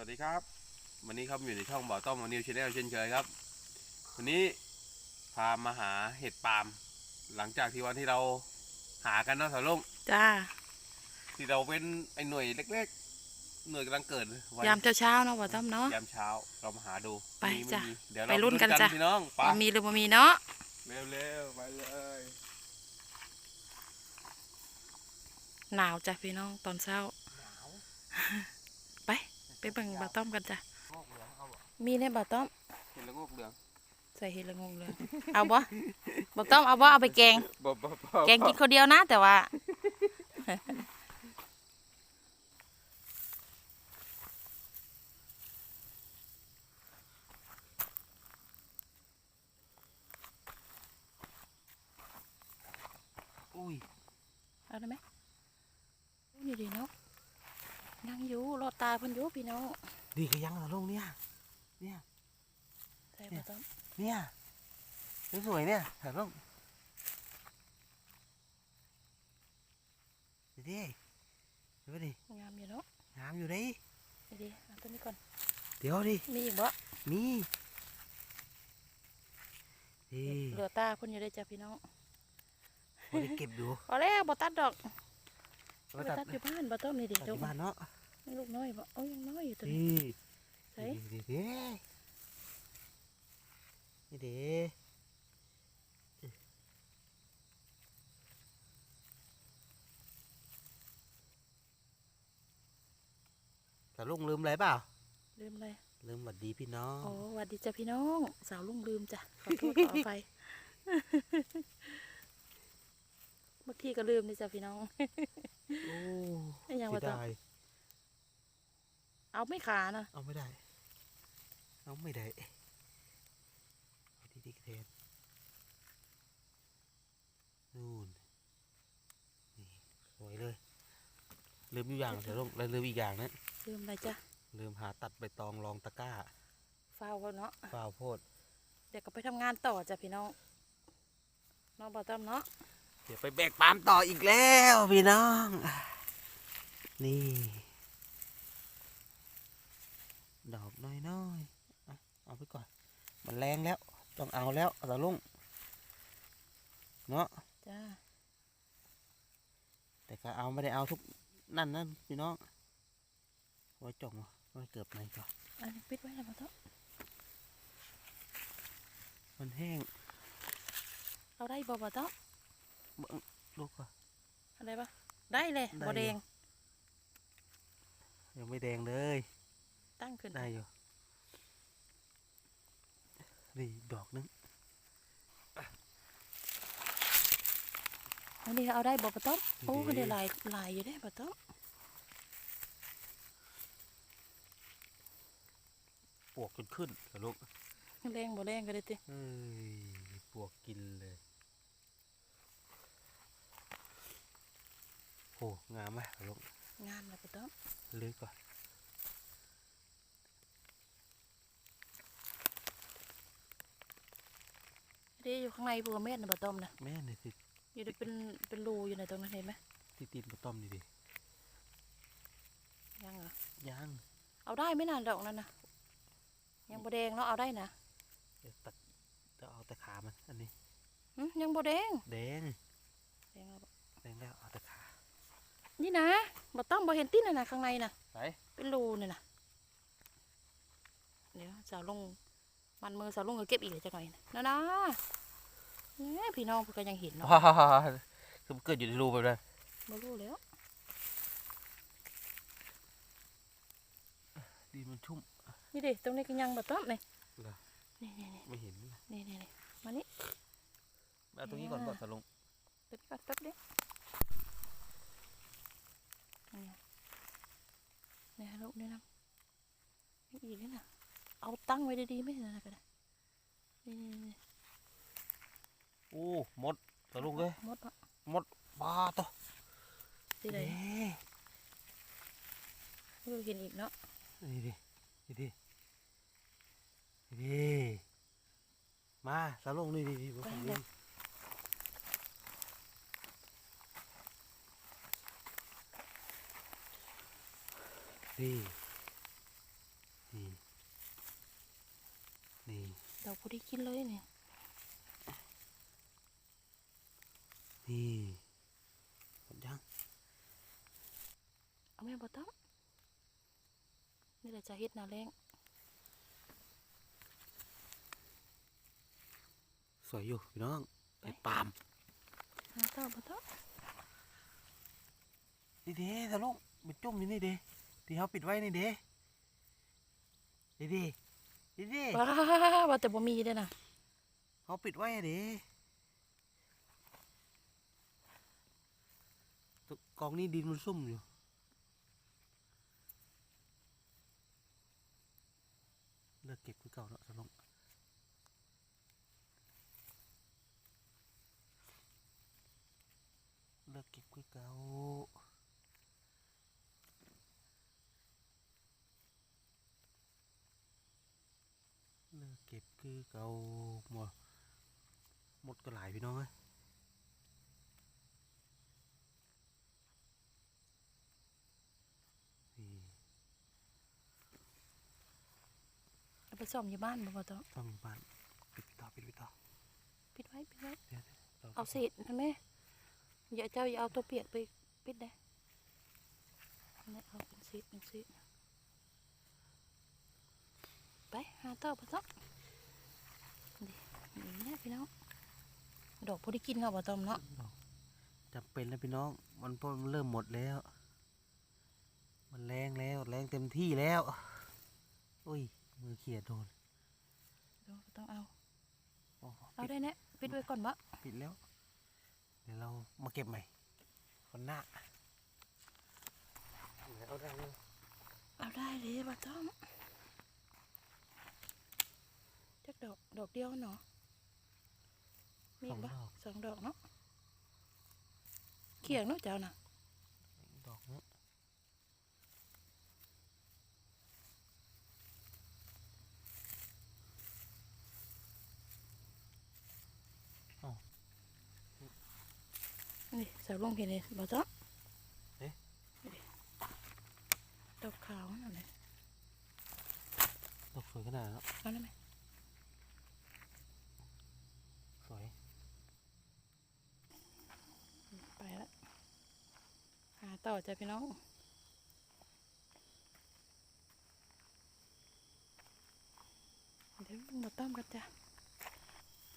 วัสดีครับ วันนี้ครับอยู่ในช่องบ่อต้อมวันนิวชาแนลเช่นเคยครับ วันนี้พามาหาเห็ดปาล์มหลังจากที่วันที่เราหากันเนาะสาวลุงจ้าที่เราเป็นไอ้หน่วยเล็กๆ หน่วยกำลังเกิดวันยามเช้าๆเนาะบ่ต้อมเนาะยามเช้าเรามาหาดูไปมีม่จ้ะมีเดี๋ยวไปเราลุ้นกันจ้ะพี่น้องไปว่ามีหรือบ่มีเนาะเร็วๆไปเลยหนาวจ้ะพี่น้องตอนเช้าไป ไปเบิ่งบ่ต้อมกันจ้ะงอกเหลืองเอาเหรอมีในบ่ต้อมเห็นแล้วงอกเหลืองใส่เห็ดละงงเลยเอาบ่บ่ต้อมเอาบ่เอาไปแกงบ่บ่บ่แกงกินคนเดียวนะแต่ว่า อุ้ย เอาได้ไหมโอ้นี่ดีเนาะนั่งอยู่ รอดตาเพิ่นอยู่พี่น้องดีก็ยังสาวลุงเนี่ย เนี่ยใส่บ่ต้อมเนี่ยสวยๆเนี่ยถ่ายรูปดิดิดูดิงามอยู่เนาะงามอยู่ดินี่ดิเอาตัวนี้ก่อน เดี๋ยวดิ มีอีกบ่นี่ดิเหลือตาเพิ่นอยู่ได้อจ้ะพี่น้องไม่ได้เก็บดูพอแล้วบ่ตัดดอกเอาบ่ไปตัดตัดอยู่บ้านบ่ต้อมนี่ดิตัดเดี๋ยวที่บ้านเนาะ ลูกน้อยบ่เอ้ยยังน้อยอยู่ตัวดินี้ใส่ดิดิดินี่ดิแต่ลุงลืมอะไรเปล่า ลืมเลยลืมหวัดดีพี่น้องโอ้สวัสดีจ้ะพี่น้อง สาวลุงลืมจ้ะ ขอโทษขออภัยเมื่อกี้ก็ลืมนี่จ้ะพี่น้อง โอ้ไอ้ยังเสีวะยจ๊ะดาย เอาไม่ขานะเอาไม่ได้ เอาไม่ได้เอาดีดีๆกระเทนนู่นนี่สวยเลยลืมอยู่อย่างเดี๋ยวลงแล้วลืมอีกอย่างนะลืมอะไรจ้ะลืมหาตัดใบตองรองตะกร้าฟาวเขาเนาะฝ้าวโพด เดี๋ยวก็ไปทำงานต่อจ้ะพี่น้องน้องบอต้อมเนาะเดี๋ยวไปแบกปาล์มต่ออีกแล้วพี่น้อง นี่ ดอกน้อยๆอะเอาไปก่อน มันแรงแล้ว ต้องเอาแล้วตาลุงเนาะจ้าแต่ก็เอาไม่ได้เอาทุกนั่นนั่นพี่น้องไว้จ่องไว้เกือบไหนก่อนอันนี้ปิดไว้แล้วบอต้อมมันแห้ง เอาได้บอบอต้อมเบิ่งลูกก่อนอะไรปะได้เลยได้บอแดงยังไม่แดงเลย ตั้งขึ้นได้อยู่นี่ดอกนึงอันนี้เอาได้บอบอต้อมโอ้ก็ได้หลายหลายอยู่ได้บอต้อมปวกจนขึ้นตาลุงแรงบอแรงก็ได้ติเอ้ยปวกกินเลยโอ้งามไหมตาลุงงามเลยบอต้อมเลือกก่อน เด้อยู่ข้างในบัวเม็ดนะบอต้อมนะแม่นี่สิอยู่ได้เป็นเป็นรูอยู่ในตรงนั้นเห็นไหมที่ตีนกระต้อมนี่ดิยังเหรอยังเอาได้ไหม่นานดอกนั้นนะยังบแดงเนาะเอาได้นะเดี๋ยวตัดจะเอาแต่ขามันอันนี้หึยังบแดงแดงแดงแล้วบ่แดงแล้วเอาแต่ขานี่นะบต้องบเห็นติ้นน่ะนะข้างในน่ะไปเป็นรูเนี่ยนะเดี๋ยวสาวลง มันมือสาวลงก็เก็บอีกเลยจังหน่อยนะนะนะเนี่ยพี่น้องเพิ่นก็ยังเห็นเนาะว้าคือมันเกิดอยู่ในรูแบบนั้นบ่รู้แล้วดินมันชุ่มนี่ดิตรงนี้ก็ยังบ่ต้องนี่เหรอนี่นี่นี่ไม่เห็นนะนี่นี่นี่มานี่เอาตรงนี้ก่อนก่อนตะลงตึ๊บตึ๊บดินี่นี่ฮะลูกนี่นะนี่อีกนี่นะ เอาตั้งไว้ดีๆไม่ใช่นะก็ได้นี่นี่นี่โอ้หมดตะลุงเลยหมดเนาะปลาตัวสิเลยนี่ไม่เห็นอีกเนาะนี่ดินี่ดินี่ดิมาตะลุงนี่ดิดิมาฝั่งนี้นี่ เราพอได้กินเลยเนี่ย นี่หมดยังเอาแม่บอต้องนี่แหละจะเฮ็ดหนาแรงสวยอยู่พี่น้องเห็ดปาล์มหาต่อบอต้องนี่เด้สลุงมันจุ่มอยู่นี่เด้ที่เขาปิดไว้นี่เด้นี่เด้นี่เด้ว้าว่าแต่บ่มีเด้อนะเขาปิดไว้อะเด้ตัวกองนี้ดินมันซุ่มอยู่เลิกเก็บคือเก่าเนาะสลุงเลิกเก็บคือเก่า เลิกเก็บ คือเก่าหมดหมดก็หลายพี่น้องเอ้ยนี่เอาไปซ่อมอยู่บ้านบ่บอต้องต้องบ้านปิดต่อปิดปิดต่อปิดไว้ปิดไว้เดี๋ยวเดี๋ยวเอาเศษนั่นแม่อย่าเจ้าอย่าเอาตัวเปียกไปปิดได้นี่เอาเป็นเศษเป็นเศษไปหาต่อบอต้อง นี่นี่เนี่ยพี่น้องดอกพอได้กินเนาะบอต้องเนาะจำเป็นแล้วพี่น้อง มันพอมันเริ่มหมดแล้ว มันแรงแล้วแรงเต็มที่แล้วอุ้ยมือเขียดโดนเดี๋ยวต้องเอาโอ้เอาปิดได้แน่ปิดไว้ก่อนบะปิดแล้ว เดี๋ยวเรามาเก็บใหม่คนหน้าเอาได้เลยเอาได้เลยบอต้องจักดอกดอกเดียวเนาะ มีสอีอกงปะดอกสองดอกเนาะเขียงเนาะเจ้าน่ะดอกเนี้ยเอานี่สาวลงเห็นเลยบอต้องเอ๊ะนี่ดอกขาวนั่นเลยดอกสวยขนาดนั้นแล้วเอาได้ไหม สวย ไปแล้วหา ต่อจ้ะพี่น้องเดี๋ยวบอต้อมกันจ้ะ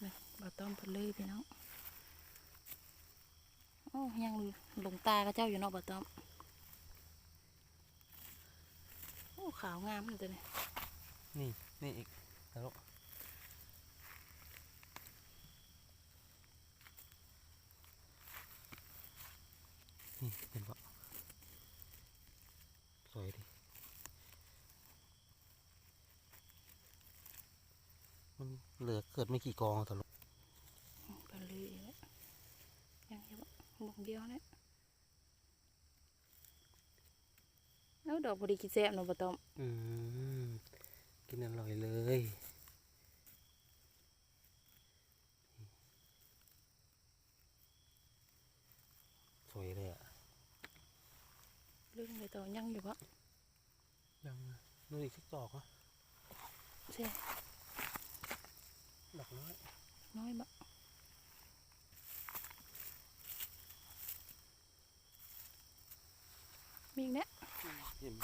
นี่บอต้อมพนเลยพี่น้องโอ้ยังหลงตากับเจ้าอยู่เนาะบอต้อมโอ้ขาวงามเลยตัวนี้นี่นี่อีกแล้วนี่เห็นปะสวยดิ มัน เหลือเกิดไม่กี่กองแต่ลูกเพนเลยอีกแล้วยังเห็นบ่หมกเดียวเนี่ยแล้วดอกบดีกินแซ่บเนาะบอต้อมอืมกินอร่อยเลยสวยเลยอะเรื่องอะไรต่อยังอยู่ปะยังนู่นอีกสักดอกอะใช่ ดอกน้อยน้อยปะมีอีกเนี่ยเห็นไหม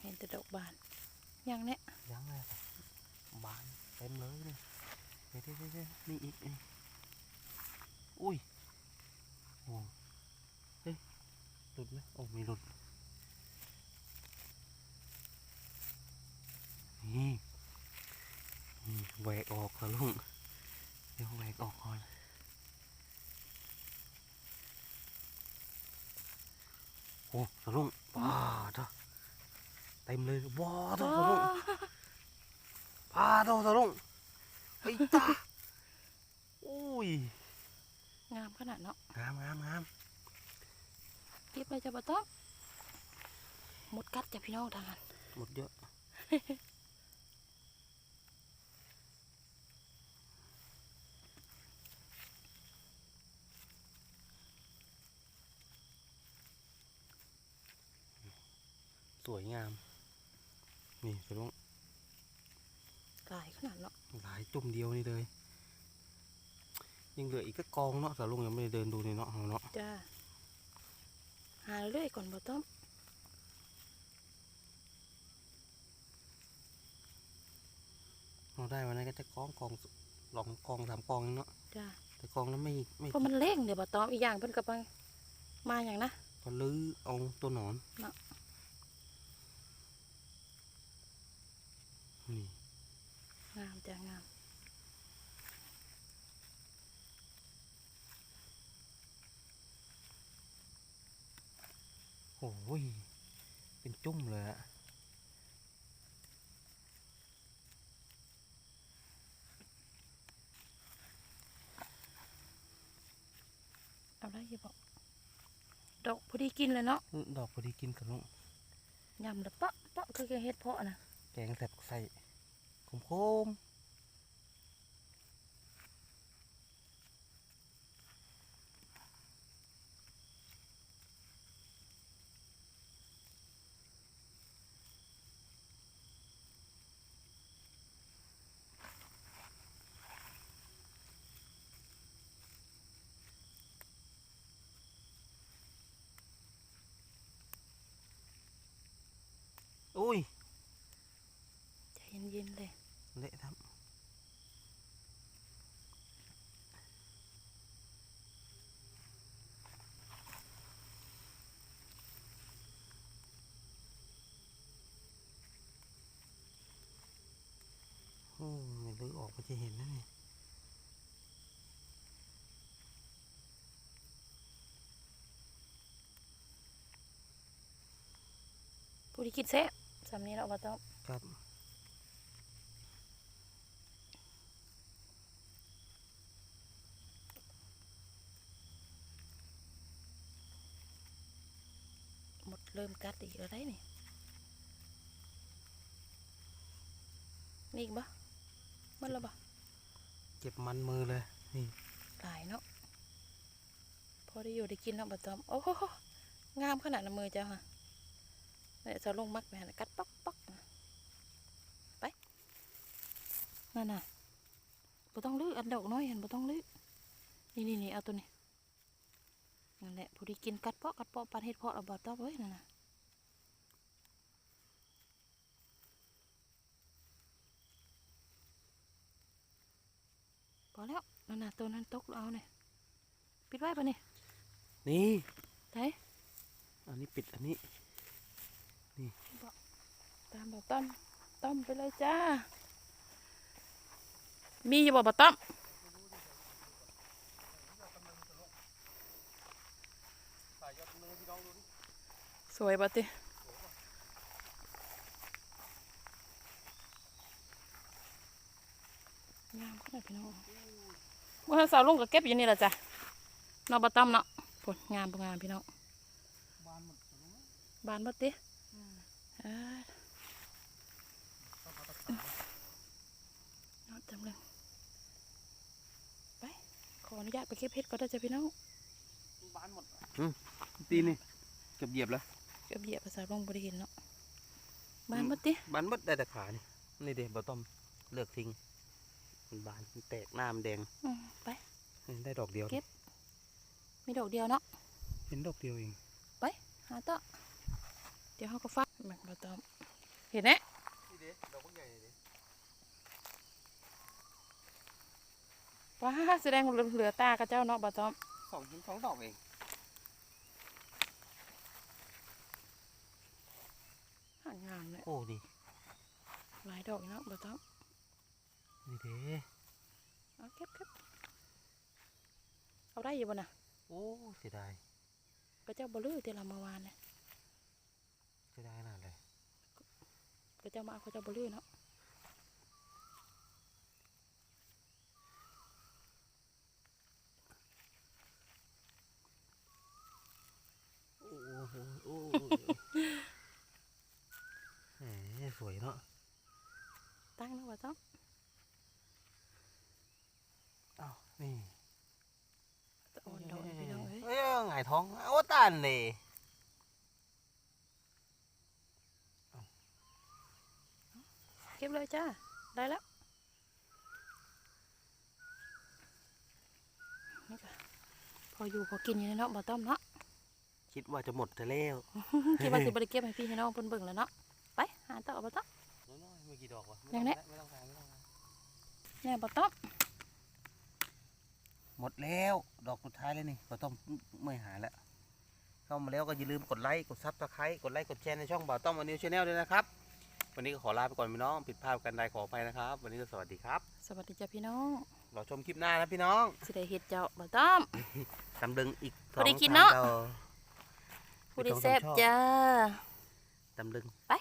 เห็นแต่ดอกบานยังเนี่ยยังเลยครับบานเต็มเลยเนี่ยเดี๋ยวเดี๋ยวเดี๋ยวเดี๋ยวนี่อีกนี่อุ้ยโอ้เฮ้ยหลุดไหมโอ้ไม่หลุดนี่นี่ แหวกออกแล้วลุงเดี๋ยวแหวกออกก่อนโอ้สลุงว้าเถอะเต็มเลยว้าเถอะสลุงปลาโตสลุงไอ้ตาอุ้ยงามขนาดเนาะงามงามงามเก็บเลยจะบะต้องหมดกัดจ้ะพี่น้องทางนั้นหมดเยอะ สวยงาม นี่สลุงหลายขนาดเนาะหลายจุ่มเดียวนี่เลย ยังเหลืออีกก็กองเนาะสาวลุงยังไม่ได้เดินดูเลยเนาะเอาเนาะจ้าหาเรื่อยก่อนบ่ต้อมเอาได้วันนั้นก็จะกองกองลองกองสามกองเนาะจ้าแต่กองนั้นไม่ไม่เพราะมันเล่งเดี๋ยวบ่ต้อมอีกอย่างเพิ่นก็ไปมาอย่างนะก็ลื้อเอาตัวหนอนเนาะ งามจ้างามโอ้ย เป็นจุ่มเลยอะเอาได้อยู่บ่ดอกพอดีกินเลยเนาะอื้อดอกพอดีกินกับลุงยำแล้วปะปะคือแกงเฮ็ดเพาะนะ แกงแสบใส่ขมโคมอุ้ย ใจเย็นๆ เลยเละครับโอ้ยลื้อออกก็จะเห็นนะเนี่ยพอดีกินแซ่บสำนี้เนาะบ่ต้อมครับ เริ่มกัดอีกแล้วได้นี่มีอีกบ่หมันแล้วบ่เจ็บมันมือเลย นี่หลายเนาะ พอได้อยู่ได้กินเนาะบ่ต้อม โอ้โหงามขนาดน้ำมือเจ้าค่ะเนี่ยจะลงมักไปหั่นน่ะกัดป๊อกป๊อกน่ะไป นั่นน่ะบ่ต้องลื้ออันดอกน้อยเห็นบ่ต้องลื้อนี่นี่นี่เอาตัวนี้ นั่นแหละพอดีกินกัดเปาะกัดเปาะปันเฮ็ดเพาะเอาบ่ต้อมเอ้ยนั่นน่ะพอแล้วนั่นน่ะตัวนั้นตกแล้วเอาเนี่ยปิดไว้ปะเนี่ยนี่ไถอันนี้ปิดอันนี้ตามบ่ต้อมต้อมไปเลยจ้ามีอยู่บ่บ่ต้อม สวยบ่ติงามขนาดพี่น้องเมื่อสาวลุงก็เก็บอยู่นี่แหละจ้ะเนาะบ่ต้อมเนาะผลงามบ่งามพี่น้องบานบ่ติอ่าเนาะจำเลยไปขออนุญาตไปเก็บเห็ดก่อนนะจ๊ะพี่น้อง บ้านหมดตีนี่เกือบเหยียบแล้วเก็บเหยียบภาษาลงบริเห็นเนาะบ้านบ่ติบานหมดได้แต่ขานี่นี่เด็บอต้อมเลือกทิ้งมันบานมันแตกหน้ามันแดงอืมไปนี่ได้ดอกเดียวเก็บมีดอกเดียวเนาะเห็นดอกเดียวเองหาต่อเดี๋ยวเขาก็ฟักมันบ่ต้องเห็นไหมนี่เด็ดอกใหญ่เด็ว้าแสดงว่าเหลือตากับเจ้าเนาะบ่ต้องสองเห็นสองดอกเอง หางามเลยโอ้ดีหลายดอกอยู่เนาะบ่ต้องนี่เด้เอาเก็บเก็บเอาได้อยู่บ่น่ะโอ้เสียดายก็เจ้าบ่ลือที่เรามาวานเนี่ยเสียดายขนาดเลยก็เจ้ามาเอาก็เจ้าบ่ลือเนาะโอ้โห จะสวยเนาะ ตั้งแล้วะต้องอานี่โอ้โดนพี่น้องเอ้ยหงายท้อง โอ้ตันเลยเก็บเลยจ้า ได้แล้วนี่ก็พออยู่พอกินอยู่เนาะบ่ต้อมเนาะคิดว่าจะหมดจะเล้วคิดว่าสิบริเก็บให้พี่ให้น้องเพิ่นเบิ่งแล้วเนาะ หาต่อบ่ต้อมน้อยๆไม่กี่ดอกวะอย่างเนี้ยไม่ต้องการไม่ต้องการแน่บ่ต้อมหมดแล้วดอกสุดท้ายเลยนี่ก็ต้องไม่หาแล้วเข้ามาแล้วก็อย่าลืมกดไลค์กดซับสไครต์กดไลค์กดแชร์ในช่องบ่าวต้อมวันนิวชาแนลด้วยนะครับ วันนี้ก็ขอลาไปก่อนพี่น้อง ผิดพลาดกันใดขออภัยนะครับ วันนี้ก็สวัสดีครับ สวัสดีจ้ะพี่น้องรอชมคลิปหน้านะพี่น้องสิได้เฮ็ดเจ้าบ่ต้อมตำลึงอีกพอดีสงกินสมเนาะต่อผู้ได้อีกสองแซ่บสามช่อจ้าตำลึงไป